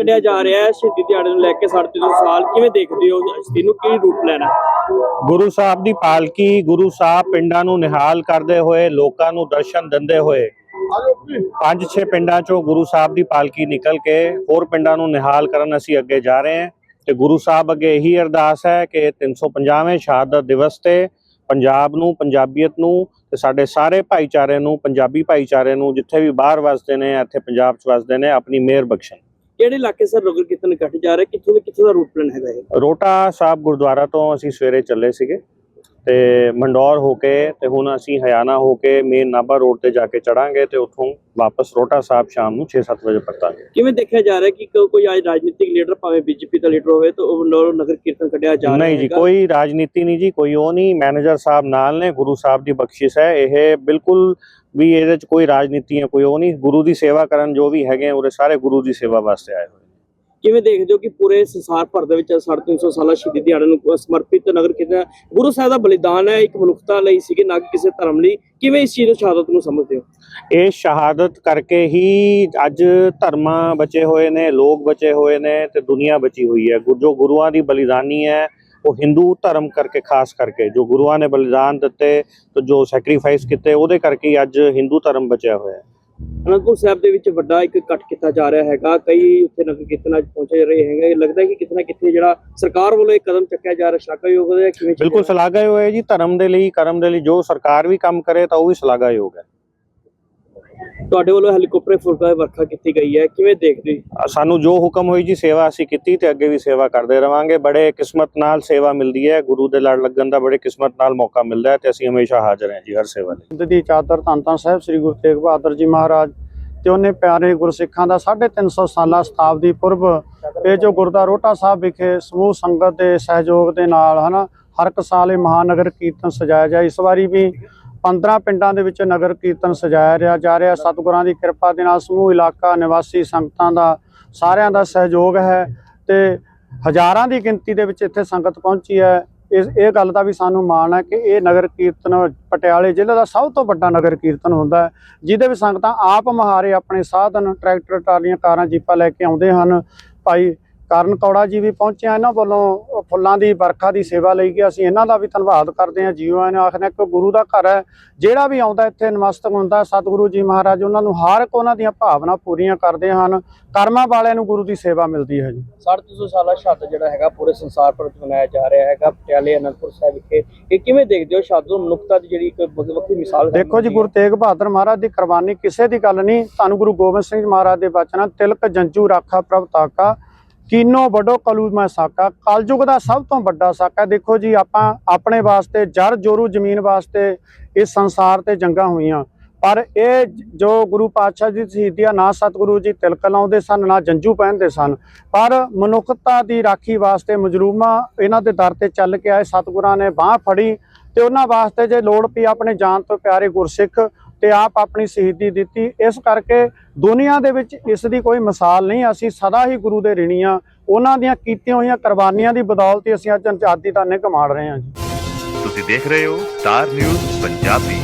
ਕੱਢਿਆ ਜਾ ਰਿਹਾ ਹੈ, ਸ਼ਹੀਦੀ ਦਿਹਾੜੇ ਨੂੰ ਲੈ ਕੇ 350 ਸਾਲ ਕਿਵੇਂ ਦੇਖਦੇ ਹੋ ਇਸ ਦਿਨ ਨੂੰ ਕੀ ਰੂਪ ਲੈਣਾ? ਗੁਰੂ ਸਾਹਿਬ ਦੀ ਪਾਲਕੀ, ਗੁਰੂ ਸਾਹਿਬ ਪਿੰਡਾਂ ਨੂੰ ਨਿਹਾਲ ਕਰਦੇ ਹੋਏ, ਲੋਕਾਂ ਨੂੰ ਦਰਸ਼ਨ ਦਿੰਦੇ ਹੋਏ, ਪੰਜ ਛੇ ਪਿੰਡਾਂ ਚੋਂ ਗੁਰੂ ਸਾਹਿਬ ਦੀ ਪਾਲਕੀ ਨਿਕਲ ਕੇ ਹੋਰ ਪਿੰਡਾਂ ਨੂੰ ਨਿਹਾਲ ਕਰਨ ਅਸੀਂ ਅੱਗੇ ਜਾ ਰਹੇ ਹਾਂ। ਤੇ ਗੁਰੂ ਸਾਹਿਬ ਅੱਗੇ ਇਹੀ ਅਰਦਾਸ ਹੈ ਕਿ 350ਵੇਂ ਸ਼ਹਾਦਤ ਦਿਵਸ ਤੇ ਪੰਜਾਬ ਨੂੰ, ਪੰਜਾਬੀਅਤ ਨੂੰ ਤੇ ਸਾਡੇ ਸਾਰੇ ਭਾਈਚਾਰੇ ਨੂੰ, ਪੰਜਾਬੀ ਭਾਈਚਾਰੇ ਨੂੰ ਜਿੱਥੇ ਵੀ ਬਾਹਰ ਵਸਦੇ ਨੇ, ਇੱਥੇ ਪੰਜਾਬ 'ਚ ਵਸਦੇ ਨੇ, ਆਪਣੀ ਮਿਹਰ ਬਖਸ਼ਣ। ਕਿਹੜੇ ਇਲਾਕੇ ਸਰ ਨਗਰ ਕੀਰਤਨ ਕੱਢ ਜਾ ਰਿਹਾ? ਕਿੱਥੋਂ ਦੇ ਕਿੱਥੋਂ ਦਾ ਰੂਟ ਪਲਾਨ ਹੈਗਾ ਇਹ? ਰੋਟਾ ਸਾਹਿਬ ਗੁਰਦੁਆਰਾ ਤੋਂ ਅਸੀਂ ਸਵੇਰੇ ਚੱਲੇ ਸੀਗੇ। ਤੇ ਮੰਡੌਰ ਹੋ ਕੇ ਤੇ ਹੁਣ ਅਸੀਂ ਹਯਾਨਾ ਹੋ ਕੇ ਮੇਨ ਨਾਭਾ ਰੋਡ ਤੇ ਜਾ ਕੇ ਚੜਾਂਗੇ ਤੇ ਉੱਥੋਂ ਵਾਪਸ ਰੋਟਾ ਸਾਹਿਬ ਸ਼ਾਮ ਨੂੰ 6-7 ਵਜੇ ਪਰਤਾਂਗੇ ਕਿਵੇਂ ਦੇਖਿਆ ਜਾ ਰਿਹਾ ਕਿ ਕੋਈ ਅੱਜ ਰਾਜਨੀਤਿਕ ਲੀਡਰ ਭਾਵੇਂ ਬੀਜੇਪੀ ਦਾ ਲੀਡਰ ਹੋਵੇ ਤਾਂ ਉਹ ਨਗਰ- ਨਗਰ ਕੀਰਤਨ ਕੱਢਿਆ ਜਾ ਰਿਹਾ ਨਹੀਂ ਜੀ। ਕੋਈ ਰਾਜਨੀਤੀ ਨਹੀਂ ਜੀ ਕੋਈ ਉਹ ਨਹੀਂ ਮੈਨੇਜਰ ਸਾਹਿਬ ਨਾਲ ਨੇ ਗੁਰੂ ਸਾਹਿਬ ਦੀ ਬਖਸ਼ਿਸ਼ ਹੈ ਇਹ ਬਿਲਕੁਲ ਵੀ ਇਹਦੇ ਚ ਕੋਈ ਰਾਜਨੀਤੀ ਹੈ ਕੋਈ ਉਹ ਨਹੀਂ ਗੁਰੂ ਦੀ ਸੇਵਾ ਕਰਨ ਜੋ ਵੀ ਹੈਗੇ ਉਰੇ ਸਾਰੇ ਗੁਰੂ ਦੀ ਸੇਵਾ ਵਾਸਤੇ ਆਏ ਹੋਏ। ਕਿਵੇਂ ਦੇਖਦੇ ਹੋ ਕਿ ਪੂਰੇ ਸੰਸਾਰ ਭਰ ਦੇ ਵਿੱਚ 350 ਸਾਲਾ ਸ਼ਹੀਦੀ ਦਿਹਾੜੇ ਨੂੰ ਸਮਰਪਿਤ ਨਗਰ ਕੀਰਤਨ ਗੁਰੂ ਸਾਹਿਬ ਦਾ ਬਲੀਦਾਨ ਹੈ, ਇੱਕ ਮਨੁੱਖਤਾ ਲਈ ਸੀਗੇ, ਨਾ ਕਿ ਕਿਸੇ ਧਰਮ ਲਈ। ਕਿਵੇਂ ਇਸ ਚੀਜ਼ ਨੂੰ ਸ਼ਹਾਦਤ ਨੂੰ ਸਮਝਦੇ ਹੋ? ਇਹ ਸ਼ਹਾਦਤ ਕਰਕੇ ਹੀ ਅੱਜ ਧਰਮਾਂ ਬਚੇ ਹੋਏ ਨੇ, ਲੋਕ ਬਚੇ ਹੋਏ ਨੇ ਤੇ ਦੁਨੀਆ ਬਚੀ ਹੋਈ ਹੈ। ਗੁਰ- ਜੋ ਗੁਰੂਆਂ ਦੀ ਬਲੀਦਾਨੀ ਹੈ, ਉਹ ਹਿੰਦੂ ਧਰਮ ਕਰਕੇ, ਖਾਸ ਕਰਕੇ ਜੋ ਗੁਰੂਆਂ ਨੇ ਬਲੀਦਾਨ ਦਿੱਤੇ ਤੇ ਜੋ ਸੈਕਰੀਫਾਈਸ ਕੀਤੇ, ਉਹਦੇ ਕਰਕੇ ਹੀ ਅੱਜ ਹਿੰਦੂ ਧਰਮ ਬਚਿਆ ਹੋਇਆ ਹੈ। ਅਨੰਦਪੁਰ ਸਾਹਿਬ ਦੇ ਵਿੱਚ ਵੱਡਾ ਇੱਕ ਇਕੱਠ ਕੀਤਾ ਜਾ ਰਿਹਾ ਹੈਗਾ। ਕਈ ਉੱਥੇ ਨਗਰ ਕੀਰਤਨ ਪਹੁੰਚੇ ਰਹੇ ਹੈਗੇ। ਲੱਗਦਾ ਹੈ ਕਿ ਕਿਤੇ ਨਾ ਕਿਤੇ ਜਿਹੜਾ ਸਰਕਾਰ ਵੱਲੋਂ ਇੱਕ ਕਦਮ ਚੱਕਿਆ ਜਾ ਰਿਹਾ ਸ਼ਲਾਘਾਯੋਗ ਹੈ ਕਿਵੇਂ ਬਿਲਕੁਲ ਸ਼ਲਾਘਾਯੋਗ ਹੈ ਜੀ। ਧਰਮ ਦੇ ਲਈ ਕਰਮ ਦੇ ਲਈ ਜੋ ਸਰਕਾਰ ਵੀ ਕੰਮ ਕਰੇ ਤਾਂ ਉਹ ਵੀ ਸ਼ਲਾਘਾਯੋਗ ਹੈ। ਤੁਹਾਡੇ ਵੱਲੋਂ ਹੈਲੀਕਾਪਟਰ ਫੁਲਕਾ ਵਰਖਾ ਕੀਤੀ ਗਈ ਹੈ। ਕਿਵੇਂ ਦੇਖਦੇ ਸਾਨੂੰ ਜੋ ਹੁਕਮ ਹੋਈ ਜੀ ਸੇਵਾ ਅਸੀਂ ਕੀਤੀ ਤੇ ਅੱਗੇ ਵੀ ਸੇਵਾ ਕਰਦੇ ਰਵਾਂਗੇ। ਬੜੇ ਕਿਸਮਤ ਨਾਲ ਸੇਵਾ ਮਿਲਦੀ ਹੈ। ਗੁਰੂ ਦੇ ਲੜ ਲੱਗਣ ਦਾ ਬੜੇ ਕਿਸਮਤ ਨਾਲ ਮੌਕਾ ਮਿਲਦਾ ਹੈ ਤੇ ਅਸੀਂ ਹਮੇਸ਼ਾ ਹਾਜ਼ਰ ਹਾਂ ਜੀ ਹਰ ਸੇਵਾ ਲਈ। ਦੀ ਚਾਦਰ ਧੰਨ ਧੰਨ ਸਾਹਿਬ ਸ੍ਰੀ ਗੁਰੂ ਤੇਗ ਬਹਾਦਰ ਜੀ ਮਹਾਰਾਜ ਤੇ ਉਹਨੇ ਪਿਆਰੇ ਗੁਰਸਿੱਖਾਂ ਦਾ 350 ਸਾਲਾ ਸ਼ਤਾਬਦੀ ਪੁਰਬ ਇਹ ਜੋ ਗੁਰਦਾ ਰੋਟਾ ਸਾਹਿਬ ਵਿਖੇ ਸਮੂਹ ਸੰਗਤ ਦੇ ਸਹਿਯੋਗ ਦੇ ਨਾਲ ਹਨਾ ਹਰ ਇੱਕ ਸਾਲ ਇਹ ਮਹਾਨਗਰ ਕੀਰਤਨ ਸਜਾਇਆ ਜਾ ਇਸ ਵਾਰੀ ਵੀ 15 ਪਿੰਡਾਂ ਦੇ ਵਿੱਚ ਨਗਰ ਕੀਰਤਨ ਸਜਾਇਆ ਜਾ ਰਿਹਾ। ਸਤਿਗੁਰਾਂ ਦੀ ਕਿਰਪਾ ਦੇ ਨਾਲ ਸਮੂਹ ਇਲਾਕਾ, ਨਿਵਾਸੀ ਸੰਗਤਾਂ ਦਾ ਸਾਰਿਆਂ ਦਾ ਸਹਿਯੋਗ ਹੈ ਤੇ ਹਜ਼ਾਰਾਂ ਦੀ ਗਿਣਤੀ ਦੇ ਵਿੱਚ ਇੱਥੇ ਸੰਗਤ ਪਹੁੰਚੀ ਹੈ। ਇਸ, ਇਹ ਗੱਲ ਦਾ ਵੀ ਸਾਨੂੰ ਮਾਣ ਹੈ ਕਿ ਇਹ ਨਗਰ ਕੀਰਤਨ ਪਟਿਆਲੇ ਜ਼ਿਲ੍ਹੇ ਦਾ ਸਭ ਤੋਂ ਵੱਡਾ ਨਗਰ ਕੀਰਤਨ ਹੁੰਦਾ ਹੈ, ਜਿਹਦੇ ਵਿੱਚ ਸੰਗਤਾਂ ਆਪ ਮਹਾਰੇ ਆਪਣੇ ਸਾਧਨ, ਟਰੈਕਟਰ, ਟਰਾਲੀਆਂ, ਕਾਰਾਂ, ਜੀਪਾਂ ਲੈ ਕੇ ਆਉਂਦੇ ਹਨ। ਭਾਈ ਕਰਨ ਕੌੜਾ ਜੀ ਵੀ ਪਹੁੰਚੇ ਆ ਇਹਨਾਂ ਵੱਲੋਂ ਫੁੱਲਾਂ ਦੀ ਵਰਖਾ ਦੀ ਸੇਵਾ ਲਈ ਕਿ ਅਸੀਂ ਇਹਨਾਂ ਦਾ ਵੀ ਧੰਨਵਾਦ ਕਰਦੇ ਹਾਂ ਜੀਓ ਨੇ ਆਖਣਾ ਕਿ ਗੁਰੂ ਦਾ ਘਰ ਹੈ ਜਿਹੜਾ ਵੀ ਆਉਂਦਾ ਇੱਥੇ ਨਮਸਤਕ ਹੁੰਦਾ ਸਤਿਗੁਰੂ ਜੀ ਮਹਾਰਾਜ ਉਹਨਾਂ ਨੂੰ ਹਰ ਇੱਕ ਉਹਨਾਂ ਦੀਆਂ ਭਾਵਨਾ ਪੂਰੀਆਂ ਕਰਦੇ ਹਨ ਕਰਮਾਂ ਵਾਲਿਆਂ ਨੂੰ ਗੁਰੂ ਦੀ ਸੇਵਾ ਮਿਲਦੀ ਹੈ ਜੀ। 350 ਸਾਲਾ ਸ਼ਹਾਦਤ ਜਿਹੜਾ ਹੈਗਾ ਪੂਰੇ ਸੰਸਾਰ ਵਿੱਚ ਮਨਾਇਆ ਜਾ ਰਿਹਾ ਹੈਗਾ ਪਟਿਆਲੇ ਅਨੰਦਪੁਰ ਸਾਹਿਬ ਵਿਖੇ। ਇਹ ਕਿਵੇਂ ਦੇਖਦੇ ਹੋ ਨੂੰ ਮਨੁੱਖਤਾ ਦੀ ਜਿਹੜੀ ਇੱਕ ਵੱਖ- ਵੱਖਰੀ ਮਿਸਾਲ ਦੇਖੋ ਜੀ ਗੁਰੂ ਤੇਗ ਬਹਾਦਰ ਮਹਾਰਾਜ ਦੀ ਕੁਰਬਾਨੀ ਕਿਸੇ ਦੀ ਗੱਲ ਨਹੀਂ ਤੁਹਾਨੂੰ ਗੁਰੂ ਗੋਬਿੰਦ ਸਿੰਘ ਮਹਾਰਾਜ ਦੇ ਬਚਨ ਤਿਲਕ ਜੰਜੂ ਰਾਖਾ ਪ੍ਰਭ ਤਾਕਾ ਕੀਨੋ ਵੱਡੋ ਕਲੂ ਮੈਂ ਸਾਕਾ। ਕਲਯੁਗ ਦਾ ਸਭ ਤੋਂ ਵੱਡਾ ਸਾਕਾ। ਦੇਖੋ ਜੀ, ਆਪਾਂ ਆਪਣੇ ਵਾਸਤੇ ਜਰ ਜੋਰੂ, ਜ਼ਮੀਨ ਵਾਸਤੇ ਇਸ ਸੰਸਾਰ ਤੇ ਜੰਗਾਂ ਹੋਈਆਂ। ਪਰ ਇਹ ਜੋ ਗੁਰੂ ਪਾਤਸ਼ਾਹ ਜੀ ਦੀ ਸ਼ਹੀਦੀ ਆ ਨਾ ਸਤਿਗੁਰੂ ਜੀ ਤਿਲਕ ਲਾਉਂਦੇ ਸਨ, ਨਾ ਜੰਜੂ ਪਹਿਨਦੇ ਸਨ। ਪਰ ਮਨੁੱਖਤਾ ਦੀ ਰਾਖੀ ਵਾਸਤੇ ਮਜਲੂਮਾ ਇਹਨਾਂ ਦੇ ਦਰ ਤੇ ਚੱਲ ਕੇ ਆਏ। ਸਤਿਗੁਰਾਂ ਨੇ ਬਾਹ ਫੜੀ ਤੇ ਉਹਨਾਂ ਵਾਸਤੇ ਜੇ ਲੋੜ ਪਈ, ਆਪਣੇ ਜਾਨ ਤੋਂ ਪਿਆਰੇ ਗੁਰਸਿੱਖ ਤੇ ਆਪ ਆਪਣੀ ਸ਼ਹੀਦੀ ਦਿੱਤੀ। ਇਸ ਕਰਕੇ ਦੁਨੀਆ ਦੇ ਵਿੱਚ ਇਸ ਦੀ ਕੋਈ ਮਿਸਾਲ ਨਹੀਂ। ਅਸੀਂ ਸਦਾ ਹੀ ਗੁਰੂ ਦੇ ਰਿਣੀ ਹਾਂ। ਉਹਨਾਂ ਦੀਆਂ ਕੀਤੀਆਂ ਹੋਈਆਂ ਕੁਰਬਾਨੀਆਂ ਦੀ ਬਦੌਲਤ ਹੀ ਅਸੀਂ ਅੱਜ ਆਜ਼ਾਦੀ ਦਾ ਨਿੱਘ ਮਾੜ ਰਹੇ ਹਾਂ ਜੀ। ਤੁਸੀਂ ਦੇਖ ਰਹੇ ਹੋ ਸਟਾਰ ਨਿਊਜ਼ ਪੰਜਾਬੀ।